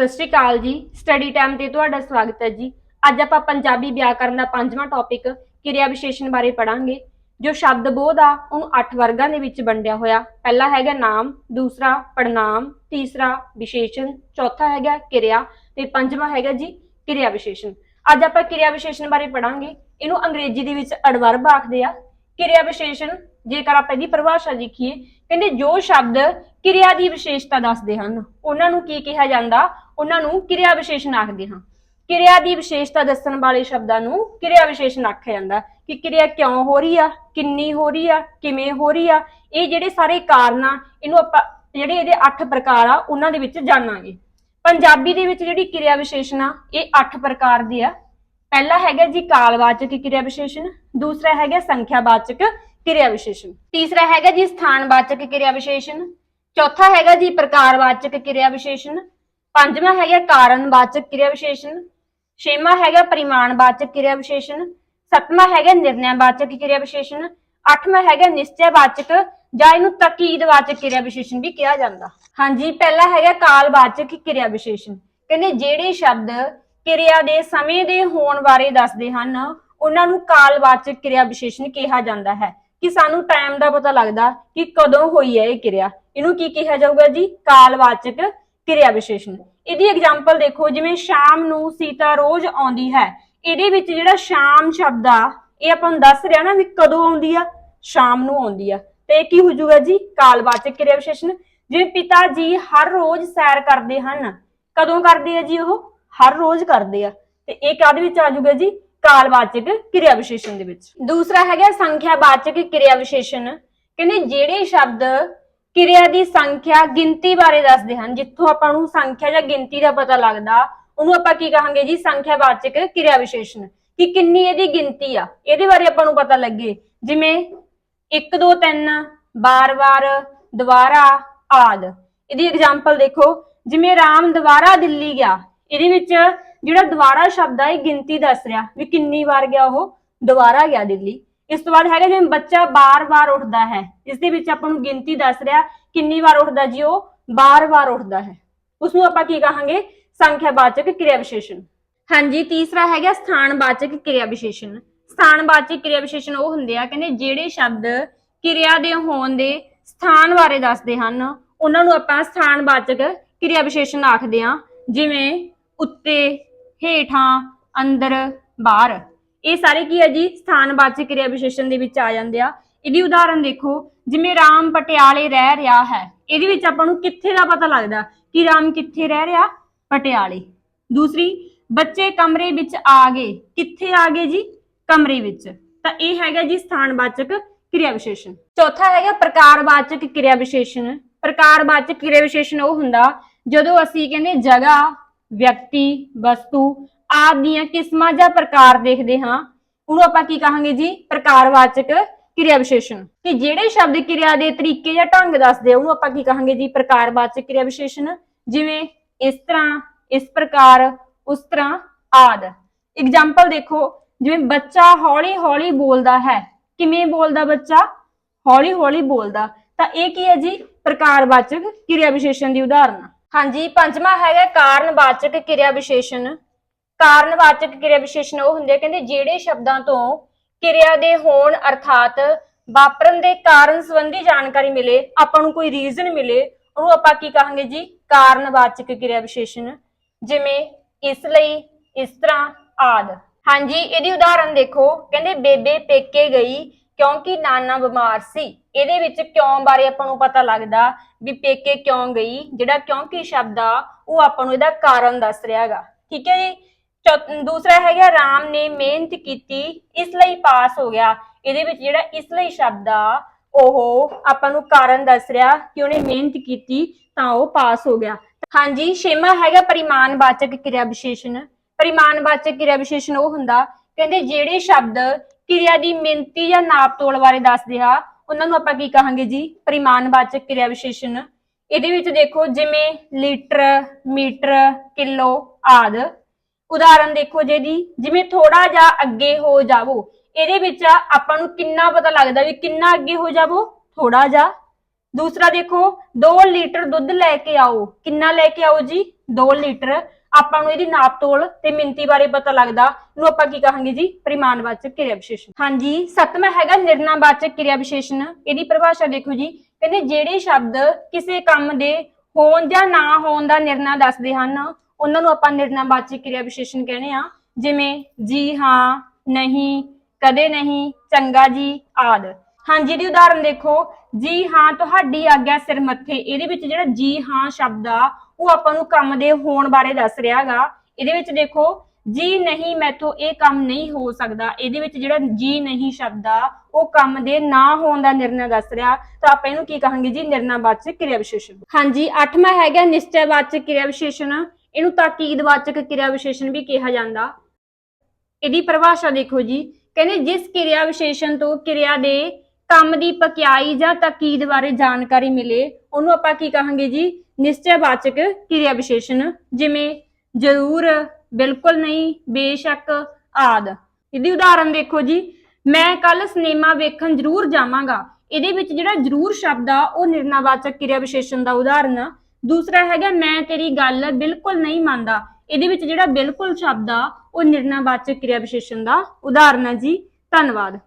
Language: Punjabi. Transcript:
ਸਤਿ ਸ਼੍ਰੀ ਅਕਾਲ ਜੀ। ਸਟੱਡੀ ਟਾਈਮ ਤੇ ਤੁਹਾਡਾ ਸਵਾਗਤ ਹੈ ਜੀ। ਅੱਜ ਆਪਾਂ ਪੰਜਾਬੀ ਵਿਆਕਰਨ ਦਾ ਪੰਜਵਾਂ ਟੌਪਿਕ ਕਿਰਿਆ ਵਿਸ਼ੇਸ਼ਣ ਬਾਰੇ ਪੜਾਂਗੇ ਜੋ ਸ਼ਬਦ ਬੋਧ ਆ, ਉਹਨੂੰ 8 ਵਰਗਾਂ ਦੇ ਵਿੱਚ ਵੰਡਿਆ ਹੋਇਆ। ਪਹਿਲਾ ਹੈਗਾ ਨਾਮ, ਦੂਸਰਾ ਪੜਨਾਮ ਤੀਸਰਾ ਵਿਸ਼ੇਸ਼ਣ, ਚੌਥਾ ਹੈਗਾ ਕਿਰਿਆ, ਤੇ ਪੰਜਵਾਂ ਹੈਗਾ ਜੀ ਕਿਰਿਆ ਵਿਸ਼ੇਸ਼ਣ ਅੱਜ ਆਪਾਂ ਕਿਰਿਆ ਵਿਸ਼ੇਸ਼ਣ ਬਾਰੇ ਪੜਾਂਗੇ ਇਹਨੂੰ ਅੰਗਰੇਜ਼ੀ ਦੇ ਵਿੱਚ ਐਡਵਰਬ ਆਖਦੇ ਆ। ਕਿਰਿਆ ਵਿਸ਼ੇਸ਼ਣ, ਜੇਕਰ ਆਪਾਂ ਇਹਦੀ ਪਰਿਭਾਸ਼ਾ ਲਿਖੀਏ ਕਹਿੰਦੇ ਜੋ ਸ਼ਬਦ ਕਿਰਿਆ ਦੀ ਵਿਸ਼ੇਸ਼ਤਾ ਦੱਸਦੇ ਹਨ, ਉਹਨਾਂ ਨੂੰ ਕੀ ਕਿਹਾ ਜਾਂਦਾ? ਉਹਨਾਂ ਨੂੰ ਕਿਰਿਆ ਵਿਸ਼ੇਸ਼ਣ ਆਖਦੇ ਹਾਂ। ਕਿਰਿਆ ਦੀ ਵਿਸ਼ੇਸ਼ਤਾ ਦੱਸਣ ਵਾਲੇ ਸ਼ਬਦਾਂ ਨੂੰ ਕਿਰਿਆ ਵਿਸ਼ੇਸ਼ਣ ਆਖਿਆ ਜਾਂਦਾ ਕਿ ਕਿਰਿਆ ਕਿਉਂ ਹੋ ਰਹੀ ਆ, ਕਿੰਨੀ ਹੋ ਰਹੀ ਆ, ਕਿਵੇਂ ਹੋ ਰਹੀ ਆ, ਇਹ ਜਿਹੜੇ ਸਾਰੇ ਕਾਰਨ ਆ ਇਹਨੂੰ ਆਪਾਂ ਜਿਹੜੇ ਇਹਦੇ 8 ਪ੍ਰਕਾਰ ਆ, ਉਹਨਾਂ ਦੇ ਵਿੱਚ ਜਾਣਾਂਗੇ। ਪੰਜਾਬੀ ਦੇ ਵਿੱਚ ਜਿਹੜੀ ਕਿਰਿਆ ਵਿਸ਼ੇਸ਼ਣ ਆ, ਇਹ 8 ਪ੍ਰਕਾਰ ਦੀ ਆ। ਪਹਿਲਾ ਹੈਗਾ ਜੀ ਕਾਲਵਾਚਕ ਕਿਰਿਆ ਵਿਸ਼ੇਸ਼ਣ ਦੂਸਰਾ ਹੈਗਾ ਸੰਖਿਆਵਾਚਕ ਕਿਰਿਆ ਵਿਸ਼ੇਸ਼ਣ ਤੀਸਰਾ ਹੈਗਾ ਜੀ ਸਥਾਨਵਾਚਕ ਕਿਰਿਆ ਵਿਸ਼ੇਸ਼ਣ ਚੌਥਾ ਹੈਗਾ ਜੀ ਪ੍ਰਕਾਰਵਾਚਕ ਕਿਰਿਆ ਵਿਸ਼ੇਸ਼ਣ ਪੰਜਵਾਂ ਹੈਗਾ ਕਾਰਨਵਾਚਕ ਕਿਰਿਆ ਵਿਸ਼ੇਸ਼ਣ ਛੇਵਾਂ ਹੈਗਾ ਪਰਿਮਾਣਵਾਚਕ ਕਿਰਿਆ ਵਿਸ਼ੇਸ਼ਣ ਸੱਤਵਾਂ ਹੈਗਾ ਨਿਰਣੈਵਾਚਕ ਕਿਰਿਆ ਵਿਸ਼ੇਸ਼ਣ ਅੱਠਵਾਂ ਹੈਗਾ ਨਿਸ਼ਚੈਵਾਚਕ ਜਾਂ ਇਹਨੂੰ ਤਕੀਦਵਾਚਕ ਕਿਰਿਆ ਵਿਸ਼ੇਸ਼ਣ ਵੀ ਕਿਹਾ ਜਾਂਦਾ। ਹਾਂਜੀ, ਪਹਿਲਾ ਹੈਗਾ ਕਾਲਵਾਚਕ ਕਿਰਿਆ ਵਿਸ਼ੇਸ਼ਣ ਕਹਿੰਦੇ ਜਿਹੜੇ ਸ਼ਬਦ ਕਿਰਿਆ ਦੇ ਸਮੇਂ ਦੇ ਹੋਣ ਬਾਰੇ ਦੱਸਦੇ ਹਨ। ਉਹਨਾਂ ਨੂੰ ਕਾਲਵਾਚਕ ਕਿਰਿਆ ਵਿਸ਼ੇਸ਼ਣ ਕਿਹਾ ਜਾਂਦਾ ਹੈ ਕਿ ਸਾਨੂੰ ਟਾਈਮ ਦਾ ਪਤਾ ਲੱਗਦਾ ਕਿ ਕਦੋਂ ਹੋਈ ਹੈ ਇਹ ਕਿਰਿਆ। ਇਹਨੂੰ ਕੀ ਕਿਹਾ ਜਾਊਗਾ ਜੀ? ਕਾਲਵਾਚਕ ਕਿਰਿਆ ਵਿਸ਼ੇਸ਼ਣ। ਇਹਦੀ ਐਗਜ਼ਾਮਪਲ ਦੇਖੋ, ਜਿਵੇਂ ਸ਼ਾਮ ਨੂੰ ਸੀਤਾ ਰੋਜ਼ ਆਉਂਦੀ ਹੈ। ਇਹਦੇ ਵਿੱਚ ਜਿਹੜਾ ਸ਼ਾਮ ਸ਼ਬਦ ਆ, ਇਹ ਆਪਾਂ ਨੂੰ ਦੱਸ ਰਿਹਾ ਨਾ ਵੀ ਕਦੋਂ ਆਉਂਦੀ ਆ? ਸ਼ਾਮ ਨੂੰ ਆਉਂਦੀ ਆ। ਤੇ ਇਹ ਕੀ ਹੋ ਜਾਊਗਾ ਜੀ? ਕਾਲਵਾਚਕ ਕਿਰਿਆ ਵਿਸ਼ੇਸ਼ਣ। ਜਿਵੇਂ ਪਿਤਾ ਜੀ ਹਰ ਰੋਜ਼ ਸੈਰ ਕਰਦੇ ਹਨ। ਕਦੋਂ ਕਰਦੇ ਆ ਜੀ ਉਹ? ਹਰ ਰੋਜ਼ ਕਰਦੇ ਆ। ਤੇ ਇਹ ਕਾਹਦੇ ਵਿੱਚ ਆ ਜਾਊਗਾ ਜੀ? ਕਾਲਵਾਚਕ ਕਿਰਿਆ ਵਿਸ਼ੇਸ਼ਣ ਦੇ ਵਿੱਚ। ਦੂਸਰਾ ਹੈਗਾ ਸੰਖਿਆਵਾਚਕ ਕਿਰਿਆ ਵਿਸ਼ੇਸ਼ਣ ਕਹਿੰਦੇ ਜਿਹੜੇ ਸ਼ਬਦ ਕਿਰਿਆ ਦੀ ਸੰਖਿਆ ਗਿਣਤੀ ਬਾਰੇ ਦੱਸਦੇ ਹਨ, ਜਿੱਥੋਂ ਆਪਾਂ ਨੂੰ ਸੰਖਿਆ ਜਾਂ ਗਿਣਤੀ ਦਾ ਪਤਾ ਲੱਗਦਾ, ਉਹਨੂੰ ਆਪਾਂ ਕੀ ਕਹਾਂਗੇ ਜੀ? ਸੰਖਿਆਵਾਚਕ ਕਿਰਿਆ ਵਿਸ਼ੇਸ਼ਣ ਕਿ ਕਿੰਨੀ ਇਹਦੀ ਗਿਣਤੀ ਆ, ਇਹਦੇ ਬਾਰੇ ਆਪਾਂ ਨੂੰ ਪਤਾ ਲੱਗੇ। ਜਿਵੇਂ 1 2 3 ਬਾਰ-ਬਾਰ ਦੁਬਾਰਾ, ਆਦ। ਇਹਦੀ ਐਗਜ਼ਾਮਪਲ ਦੇਖੋ। ਜਿਵੇਂ ਰਾਮ ਦੁਬਾਰਾ ਦਿੱਲੀ ਗਿਆ ਇਹਦੇ ਵਿੱਚ ਜਿਹੜਾ ਦੁਬਾਰਾ ਸ਼ਬਦ ਆ, ਇਹ ਗਿਣਤੀ ਦੱਸ ਰਿਹਾ ਵੀ ਕਿੰਨੀ ਵਾਰ ਗਿਆ ਉਹ, ਦੁਬਾਰਾ ਗਿਆ ਦਿੱਲੀ ਇਸ ਤੋਂ ਬਾਅਦ ਹੈਗਾ ਜਿਵੇਂ ਬੱਚਾ ਬਾਰ-ਬਾਰ ਉੱਠਦਾ ਹੈ, ਇਸ ਦੇ ਵਿੱਚ ਆਪਾਂ ਨੂੰ ਗਿਣਤੀ ਦੱਸ ਰਿਹਾ ਕਿੰਨੀ ਵਾਰ ਉੱਠਦਾ ਜੀ ਉਹ ਬਾਰ-ਬਾਰ ਉੱਠਦਾ ਹੈ। ਉਸ ਨੂੰ ਆਪਾਂ ਕੀ ਕਹਾਂਗੇ? ਸੰਖਿਆਵਾਚਕ ਕਿਰਿਆ ਵਿਸ਼ੇਸ਼ਣ ਹਾਂਜੀ, ਤੀਸਰਾ ਹੈਗਾ ਸਥਾਨਵਾਚਕ ਕਿਰਿਆ ਵਿਸ਼ੇਸ਼ਣ ਸਥਾਨਵਾਚਕ ਕਿਰਿਆ ਵਿਸ਼ੇਸ਼ਣ ਉਹ ਹੁੰਦੇ ਆ, ਕਹਿੰਦੇ ਜਿਹੜੇ ਸ਼ਬਦ ਕਿਰਿਆ ਦੇ ਹੋਣ ਦੇ ਸਥਾਨ ਬਾਰੇ ਦੱਸਦੇ ਹਨ, ਉਹਨਾਂ ਨੂੰ ਆਪਾਂ ਸਥਾਨਵਾਚਕ ਕਿਰਿਆ ਵਿਸ਼ੇਸ਼ਣ ਆਖਦੇ ਆ ਜਿਵੇਂ ਉੱਤੇ ਹੇਠਾਂ ਅੰਦਰ ਬਾਹਰ। ਇਹ ਸਾਰੇ ਕੀ ਹੈ ਜੀ? ਸਥਾਨਵਾਚਕ ਕਿਰਿਆ ਵਿਸ਼ੇਸ਼ਣ ਦੇ ਵਿੱਚ ਆ ਜਾਂਦੇ ਆ। ਇਹਦੀ ਉਦਾਹਰਨ ਦੇਖੋ। ਜਿਵੇਂ ਰਾਮ ਪਟਿਆਲੇ ਰਹਿ ਰਿਹਾ ਹੈ। ਇਹਦੇ ਵਿੱਚ ਆਪਾਂ ਨੂੰ ਕਿੱਥੇ ਦਾ ਪਤਾ ਲੱਗਦਾ? ਕਿ ਰਾਮ ਕਿੱਥੇ ਰਹਿ ਰਿਹਾ? ਪਟਿਆਲੇ। ਦੂਸਰੀ, ਬੱਚੇ ਕਮਰੇ ਵਿੱਚ ਆ ਗਏ। ਕਿੱਥੇ ਆ ਗਏ ਜੀ? ਕਮਰੇ ਵਿੱਚ। ਤਾਂ ਇਹ ਹੈਗਾ ਜੀ ਸਥਾਨਵਾਚਕ ਕਿਰਿਆ ਵਿਸ਼ੇਸ਼ਣ। ਚੌਥਾ ਹੈਗਾ ਪ੍ਰਕਾਰਵਾਚਕ ਕਿਰਿਆ ਵਿਸ਼ੇਸ਼ਣ। ਪ੍ਰਕਾਰਵਾਚਕ ਕਿਰਿਆ ਵਿਸ਼ੇਸ਼ਣ ਉਹ ਹੁੰਦਾ ਜਦੋਂ ਅਸੀਂ ਕਹਿੰਦੇ ਜਗ੍ਹਾ ਵਿਅਕਤੀ, ਵਸਤੂ ਆਦਿ ਦੀਆਂ ਕਿਸਮਾਂ ਜਾਂ ਪ੍ਰਕਾਰ ਦੇਖਦੇ ਹਾਂ। ਉਹਨੂੰ ਆਪਾਂ ਕੀ ਕਹਾਂਗੇ ਜੀ? ਪ੍ਰਕਾਰਵਾਚਕ ਕਿਰਿਆ ਵਿਸ਼ੇਸ਼ਣ ਕਿ ਜਿਹੜੇ ਸ਼ਬਦ ਕਿਰਿਆ ਦੇ ਤਰੀਕੇ ਜਾਂ ਢੰਗ ਦੱਸਦੇ ਆ, ਉਹਨੂੰ ਆਪਾਂ ਕੀ ਕਹਾਂਗੇ ਜੀ? ਪ੍ਰਕਾਰਵਾਚਕ ਕਿਰਿਆ ਵਿਸ਼ੇਸ਼ਣ ਜਿਵੇਂ ਇਸ ਤਰ੍ਹਾਂ, ਇਸ ਪ੍ਰਕਾਰ, ਉਸ ਤਰ੍ਹਾਂ ਆਦ। ਐਗਜ਼ਾਮਪਲ ਦੇਖੋ, ਜਿਵੇਂ ਬੱਚਾ ਹੌਲੀ ਹੌਲੀ ਬੋਲਦਾ ਹੈ। ਕਿਵੇਂ ਬੋਲਦਾ ਬੱਚਾ? ਹੌਲੀ ਹੌਲੀ ਬੋਲਦਾ। ਤਾਂ ਇਹ ਕੀ ਹੈ ਜੀ? ਪ੍ਰਕਾਰਵਾਚਕ ਕਿਰਿਆ ਵਿਸ਼ੇਸ਼ਣ ਦੀ ਉਦਾਹਰਨ ਹਾਂਜੀ, ਪੰਜਵਾਂ ਹੈਗਾ ਕਾਰਨਵਾਚਕ ਕਿਰਿਆ ਵਿਸ਼ੇਸ਼ਣ ਕਾਰਨਵਾਚਕ ਕਿਰਿਆ ਵਿਸ਼ੇਸ਼ਣ ਉਹ ਹੁੰਦੇ ਕਹਿੰਦੇ ਜਿਹੜੇ ਸ਼ਬਦਾਂ ਤੋਂ ਕਿਰਿਆ ਦੇ ਹੋਣ ਅਰਥਾਤ ਵਾਪਰਨ ਦੇ ਕਾਰਨ ਸੰਬੰਧੀ ਜਾਣਕਾਰੀ ਮਿਲੇ, ਆਪਾਂ ਨੂੰ ਕੋਈ ਰੀਜ਼ਨ ਮਿਲੇ, ਉਹਨੂੰ ਆਪਾਂ ਕੀ ਕਹਾਂਗੇ ਜੀ? ਕਾਰਨਵਾਚਕ ਕਿਰਿਆ ਵਿਸ਼ੇਸ਼ਣ ਜਿਵੇਂ ਇਸ ਲਈ, ਇਸ ਤਰ੍ਹਾਂ ਆਦ। ਹਾਂਜੀ, ਇਹਦੀ ਉਦਾਹਰਨ ਦੇਖੋ, ਕਹਿੰਦੇ ਬੇਬੇ ਪੇਕੇ ਗਈ ਕਿਉਂਕਿ ਨਾਨਾ ਬਿਮਾਰ ਸੀ। ਇਹਦੇ ਵਿੱਚ ਕਿਉਂ ਬਾਰੇ ਆਪਾਂ ਨੂੰ ਪਤਾ ਲੱਗਦਾ ਵੀ ਪੇਕੇ ਕਿਉਂ ਗਈ, ਜਿਹੜਾ ਕਿਉਂਕਿ ਸ਼ਬਦ ਆ, ਉਹ ਆਪਾਂ ਨੂੰ ਇਹਦਾ ਕਾਰਨ ਦੱਸ ਰਿਹਾ ਠੀਕ ਹੈ ਜੀ? ਦੂਸਰਾ ਹੈਗਾ, ਰਾਮ ਨੇ ਮਿਹਨਤ ਕੀਤੀ, ਇਸ ਲਈ ਪਾਸ ਹੋ ਗਿਆ। ਇਹਦੇ ਵਿੱਚ ਜਿਹੜਾ ਇਸ ਲਈ ਸ਼ਬਦ ਆ, ਉਹ ਆਪਾਂ ਨੂੰ ਕਾਰਨ ਦੱਸ ਰਿਹਾ ਕਿ ਉਹਨੇ ਮਿਹਨਤ ਕੀਤੀ, ਤਾਂ ਉਹ ਪਾਸ ਹੋ ਗਿਆ। ਹਾਂਜੀ, ਛੇਵਾਂ ਹੈਗਾ ਪਰਿਮਾਣਵਾਚਕ ਕਿਰਿਆ ਵਿਸ਼ੇਸ਼ਣ ਪਰਿਮਾਣਵਾਚਕ ਕਿਰਿਆ ਵਿਸ਼ੇਸ਼ਣ ਉਹ ਹੁੰਦਾ, ਕਹਿੰਦੇ ਜਿਹੜੇ ਸ਼ਬਦ ਕਿਰਿਆ ਦੀ ਮਿਣਤੀ ਜਾਂ ਨਾਪ ਤੋਲ ਬਾਰੇ ਦੱਸਦੇ ਆ ਉਹਨਾਂ ਨੂੰ ਆਪਾਂ ਕੀ ਕਹਾਂਗੇ ਜੀ? ਪਰਿਮਾਣਵਾਚਕ ਕਿਰਿਆ ਵਿਸ਼ੇਸ਼ਣ। ਇਹਦੇ ਵਿੱਚ ਦੇਖੋ ਜਿਵੇਂ ਲੀਟਰ, ਮੀਟਰ, ਕਿਲੋ ਆਦ। ਉਦਾਹਰਨ ਦੇਖੋ ਜਿਹਦੀ ਜਿਵੇਂ ਥੋੜਾ ਜਿਹਾ ਅੱਗੇ ਹੋ ਜਾਵੋ, ਇਹਦੇ ਵਿੱਚ ਆਪਾਂ ਨੂੰ ਕਿੰਨਾ ਪਤਾ ਲੱਗਦਾ ਵੀ ਕਿੰਨਾ ਅੱਗੇ ਹੋ ਜਾਵੋ? ਥੋੜਾ ਜਿਹਾ। ਦੂਸਰਾ ਦੇਖੋ 2 ਲੀਟਰ ਦੁੱਧ ਲੈ ਕੇ ਆਓ। ਕਿੰਨਾ ਲੈ ਕੇ ਆਓ ਜੀ? 2 ਲੀਟਰ। ਆਪਾਂ ਨੂੰ ਇਹਦੀ ਨਾਪ ਤੋਲ ਤੇ ਮਿੰਤੀ ਬਾਰੇ ਪਤਾ ਲੱਗਦਾ। ਇਹਨੂੰ ਆਪਾਂ ਕੀ ਕਹਾਂਗੇ ਜੀ? ਪਰਿਮਾਣਵਾਚਕ ਕਿਰਿਆ ਵਿਸ਼ੇਸ਼ਣ ਹਾਂਜੀ ਸੱਤਵਾਂ ਹੈਗਾ ਨਿਰਣਾਵਾਚਕ ਕਿਰਿਆ ਵਿਸ਼ੇਸ਼ਣ ਇਹਦੀ ਪਰਿਭਾਸ਼ਾ ਦੇਖੋ ਜੀ। ਕਹਿੰਦੇ ਜਿਹੜੇ ਸ਼ਬਦ ਕਿਸੇ ਕੰਮ ਦੇ ਹੋਣ ਜਾਂ ਨਾ ਹੋਣ ਦਾ ਨਿਰਣਾ ਦੱਸਦੇ ਹਨ, ਉਹਨਾਂ ਨੂੰ ਆਪਾਂ ਨਿਰਣਾਵਾਚਕ ਕਿਰਿਆ ਵਿਸ਼ੇਸ਼ਣ ਕਹਿੰਦੇ ਆ ਜਿਵੇਂ ਜੀ ਹਾਂ, ਨਹੀਂ, ਕਦੇ ਨਹੀਂ, ਚੰਗਾ ਜੀ, ਆਦ। ਹਾਂਜੀ ਦੀ ਉਦਾਹਰਨ ਦੇਖੋ। ਜੀ ਹਾਂ, ਤੁਹਾਡੀ ਆਗਿਆ ਸਿਰ ਮੱਥੇ। ਇਹਦੇ ਵਿੱਚ ਜਿਹੜਾ ਜੀ ਹਾਂ ਸ਼ਬਦ ਆ ਉਹ ਆਪਾਂ ਨੂੰ ਕੰਮ ਦੇ ਹੋਣ ਬਾਰੇ ਦੱਸ ਰਿਹਾਗਾ ਇਹਦੇ ਵਿੱਚ ਦੇਖੋ, ਜੀ ਨਹੀਂ ਮੈਥੋਂ ਇਹ ਕੰਮ ਨਹੀਂ ਹੋ ਸਕਦਾ। ਇਹਦੇ ਵਿੱਚ ਜਿਹੜਾ ਜੀ ਨਹੀਂ ਸ਼ਬਦ ਆ, ਉਹ ਕੰਮ ਦੇ ਨਾ ਹੋਣ ਦਾ ਨਿਰਣਾ ਦੱਸ ਰਿਹਾ। ਤਾਂ ਆਪਾਂ ਇਹਨੂੰ ਕੀ ਕਹਾਂਗੇ ਜੀ? ਨਿਰਣਾਵਾਚਕ ਕਿਰਿਆ ਵਿਸ਼ੇਸ਼ਣ ਹਾਂਜੀ, ਅੱਠਵਾਂ ਹੈਗਾ ਨਿਸ਼ਚੈਵਾਚਕ ਕਿਰਿਆ ਵਿਸ਼ੇਸ਼ਣ ਇਹਨੂੰ ਤਾਕੀਦਵਾਚਕ ਕਿਰਿਆ ਵਿਸ਼ੇਸ਼ਣ ਵੀ ਕਿਹਾ ਜਾਂਦਾ। ਇਹਦੀ ਪਰਿਭਾਸ਼ਾ ਦੇਖੋ ਜੀ। ਕਹਿੰਦੇ ਜਿਸ ਕਿਰਿਆ ਵਿਸ਼ੇਸ਼ਣ ਤੋਂ ਕਿਰਿਆ ਦੇ ਕੰਮ ਦੀ ਪਕਿਆਈ ਜਾਂ ਤਾਕੀਦ ਬਾਰੇ ਜਾਣਕਾਰੀ ਮਿਲੇ, ਉਹਨੂੰ ਆਪਾਂ ਕੀ ਕਹਾਂਗੇ ਜੀ? ਨਿਸ਼ਚੈਵਾਚਕ ਕਿਰਿਆ ਵਿਸ਼ੇਸ਼ਣ ਜਿਵੇਂ ਜ਼ਰੂਰ, ਬਿਲਕੁਲ ਨਹੀਂ, ਬੇਸ਼ੱਕ, ਆਦ। ਇਹਦੀ ਉਦਾਹਰਨ ਦੇਖੋ ਜੀ। ਮੈਂ ਕੱਲ ਸਿਨੇਮਾ ਵੇਖਣ ਜ਼ਰੂਰ ਜਾਵਾਂਗਾ। ਇਹਦੇ ਵਿੱਚ ਜਿਹੜਾ ਜ਼ਰੂਰ ਸ਼ਬਦ ਆ, ਉਹ ਨਿਰਣਾਵਾਚਕ ਕਿਰਿਆ ਵਿਸ਼ੇਸ਼ਣ ਦਾ ਉਦਾਹਰਨ। ਆ ਦੂਸਰਾ ਹੈਗਾ, ਮੈਂ ਤੇਰੀ ਗੱਲ ਬਿਲਕੁਲ ਨਹੀਂ ਮੰਨਦਾ। ਇਹਦੇ ਵਿੱਚ ਜਿਹੜਾ ਬਿਲਕੁਲ ਸ਼ਬਦ ਆ, ਉਹ ਨਿਰਣਾਵਾਚਕ ਕਿਰਿਆ ਵਿਸ਼ੇਸ਼ਣ ਦਾ ਉਦਾਹਰਨ ਆ ਜੀ। ਧੰਨਵਾਦ।